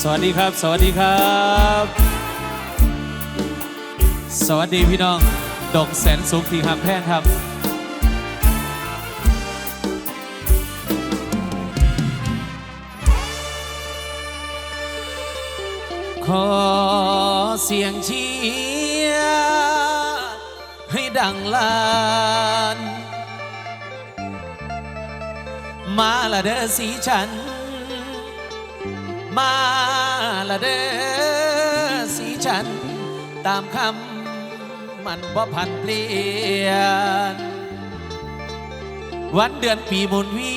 สวัสดีครับ สวัสดีครับ สวัสดีพี่น้องดอกแสนสุขที่หักแพงครับ ขอเสียงเชียร์ให้ดังลานมาละเด้อสีฉัน มาละเด้อสีฉัน ตามคำมันบ่พันเปลี่ยน วันเดือนปีหมุนเวี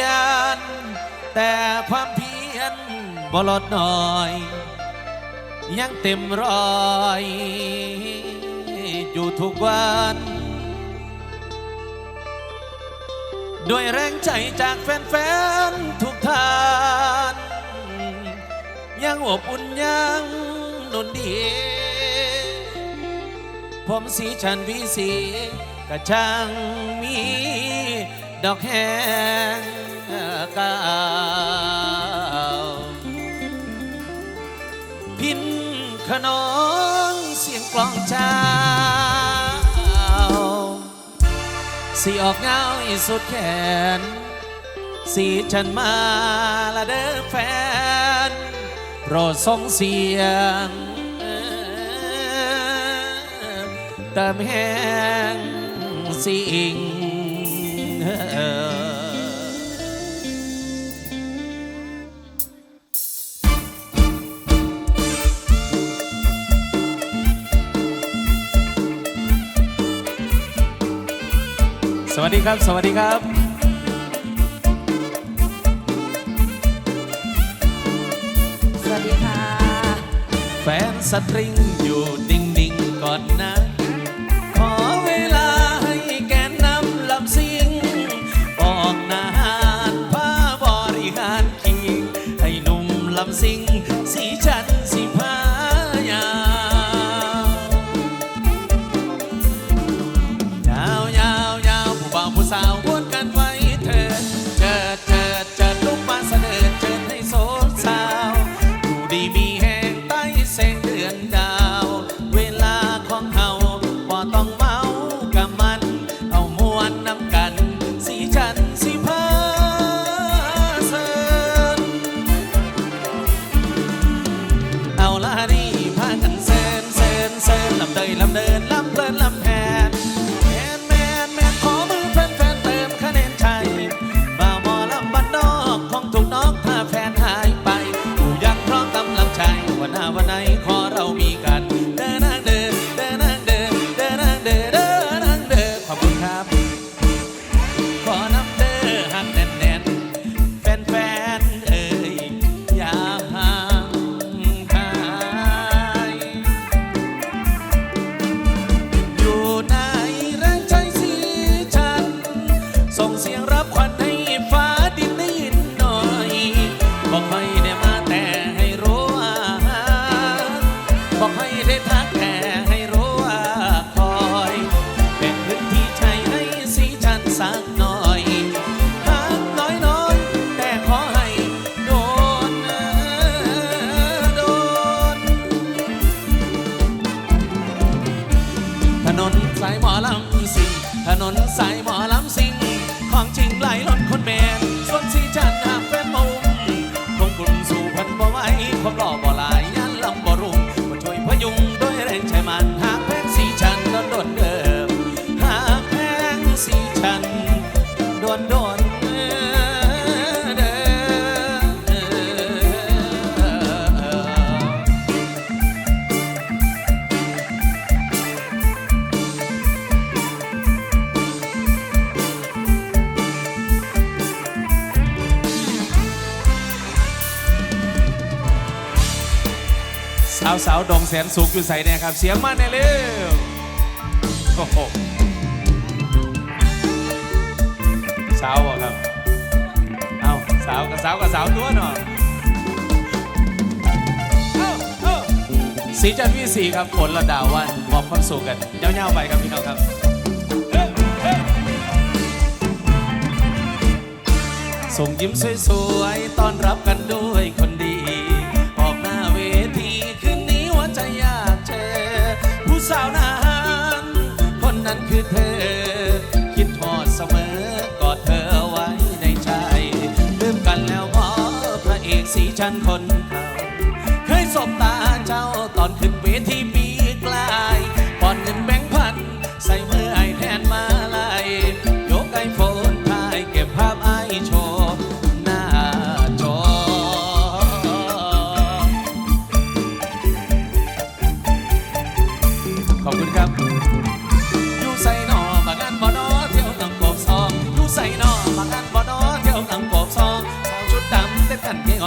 ยน แต่ความเพียรบ่ลดน้อย ยังเต็มรอย อยู่ทุกวันด้วยแรงใจจากแฟนๆ ทุกท่าน ยังอบอุ่นยังนุนดี ผมสีชันวีสีกระช่างมี ดอกแห้งกาวพินขนองเสียงกลองเช้าสีออกเงาอีสุดแขน สีฉันมาละเด้อแฟน โปรดส่งเสียงเติมแห้งสิ่งสวัสดีครับ สวัสดีครับ วัสดีค่ะ แฟนสตริงอยู่ดี เแสนสุขอยู่ใส่เนี่ยครับ เสียงมาแน่เร็วโอ้โหสาวบ่ครับ เอาสาวกับสาวกับสาวตัวหน่อยเอ้าเอ้าสีจันทร์วีสีครับฝนระดาวันมอบความสุขกันเย้าๆไปครับพี่น้องครับส่งยิ้มสวยๆ ต้อนรับกันด้วยคน คือเธอ คิดทอดเสมอกอดเธอไว้ในใจลืมกันแล้วพอพระเอกสีชันคนเก่าเคยสบตาเจ้าตอนขึ้นเวทีปีกลายปอนเงินแบงพัน ใส่มือไอแทนมาลายยกไอโฟนถ่ายเก็บภาพไอโชว์หน้าจอขอบคุณครับ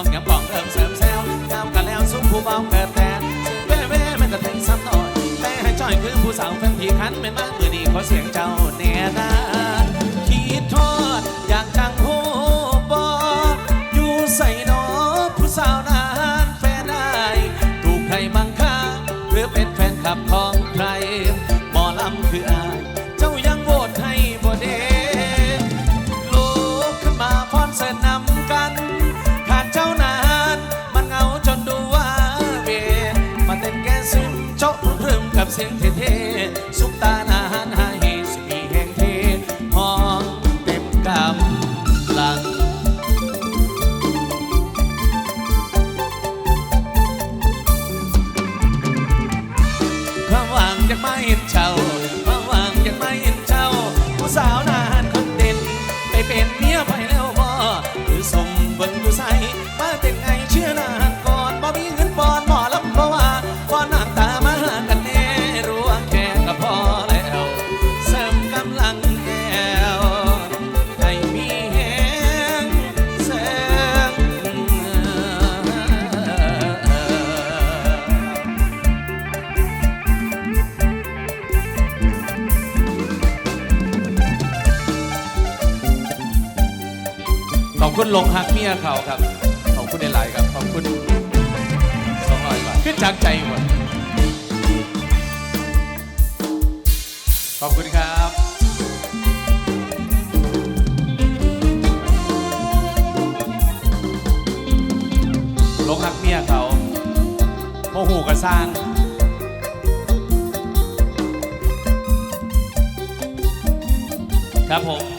องยังป่องเอิมเสริมแซวดาวกันแล้วซุ้ผู้เบาเกิดแต่เว่เว่แม่จะเต้นซ้ำหน่อย แต่ให้จ่อยคือผู้สาวแฟนผีคันเป็นบ้านมือดีขอเสียงเจ้าแน่นาคิดทอดอยากจังโหบออยู่ใส่นอผู้สาวนานแฟนได้ถูกใครบังคับหรือเป็น สียงเท่ๆสุกตาหนาหนหาเฮสปีแห่งเทห้องเต็มกำลังความหวังจากมา ลงหักเมียเขาครับ ขอบคุณใหลายครับ ขอบคุณสองร้อยบาทขึ้นจากใจหมดขอบคุณครับลงหักเมียเขาโมโหกระสร้างครับผม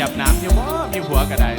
ยบน้ำอยู่บ่มีหัวก็ได้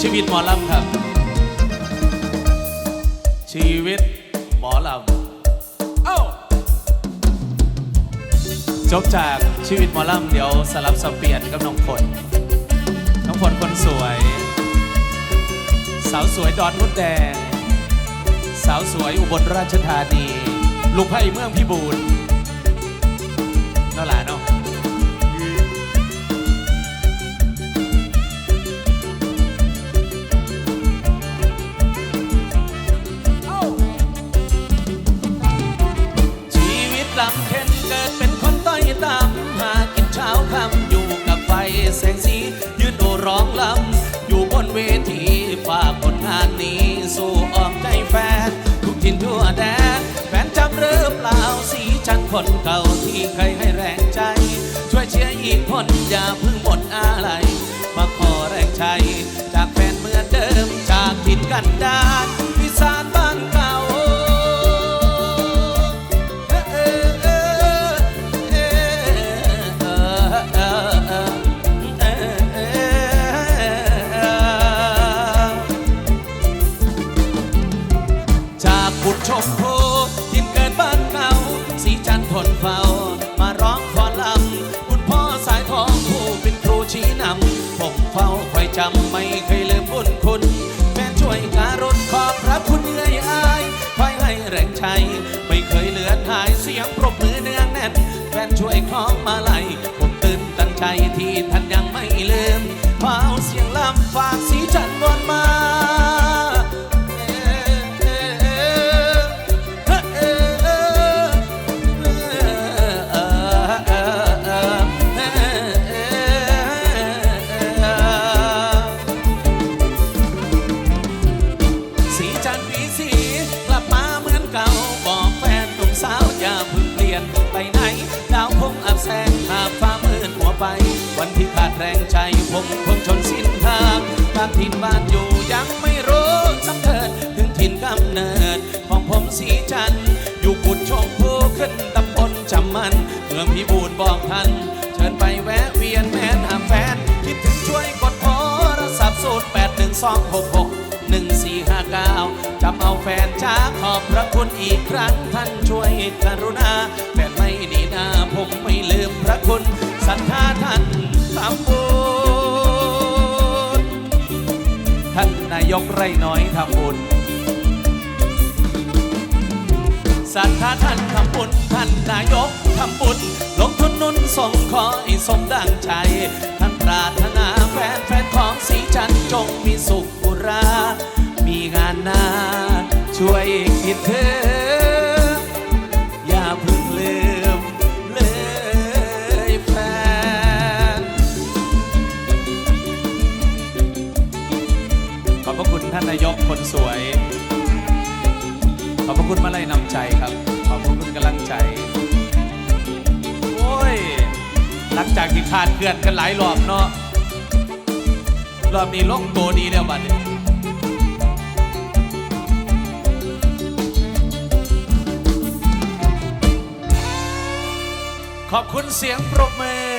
ชีวิตหมอลำครับ ชีวิตหมอลำเอ้าจบจากชีวิตหมอลำเดี๋ยวสลับสับเปลี่ยนกับน้องฝนน้องฝนคนสวย สาวสวยดอนมุดแดง สาวสวยอุบลราชธานี ลูกไพ่เมืองพิบูรณ์เนั่นแหละเนาะ ช่อีกคนอย่าเพิ่งหมดอะไร มาขอแรงใจ จากแฟนเหมือนเดิมจากทินกันดานพิสานบ้านเก่าจากบุตรชมพูทินเกิดบ้านเก่าสีจันทนเฝ้า สีจันอยู่กุดชมพูขึ้นตำบลจำมันเมืองพิบูลบอกท่านเชิญไปแวะเวียนแม้นหาแฟน คิดถึงช่วยกดโทรศัพท์สูตรแปดหนึ่งสองหกหกหนึ่งสี่ห้าเก้าจำเอาแฟนจ้าขอบพระคุณอีกครั้งท่านช่วยกรุณาแฟนไม่หนีหน้าผมไม่ลืมพระคุณศรัทธาท่านทำบุญท่านนายกไรน้อยทำบุญ ศรัทธาท่านทำบุญท่านนายกทำบุญลงทุนนุนส่งขอให้สมดังใจ ท่านปรารถนาแฟนแฟนของสีจันจงมีสุขอุรา มีงานหนาช่วยคิดถึงอย่าเพิ่งลืมเลยแฟน ขอบพระคุณท่านนายกคนสวย อบพระคุณมาลัยนำใจครับ ขอบพระคุณกำลังใจ โอ้ย หลังจากที่ขาดเกลื่อนกันหลายรอบเนาะ รอบนี้ลงตัวดีแล้วบัดนี้ขอบคุณเสียงปรบมือ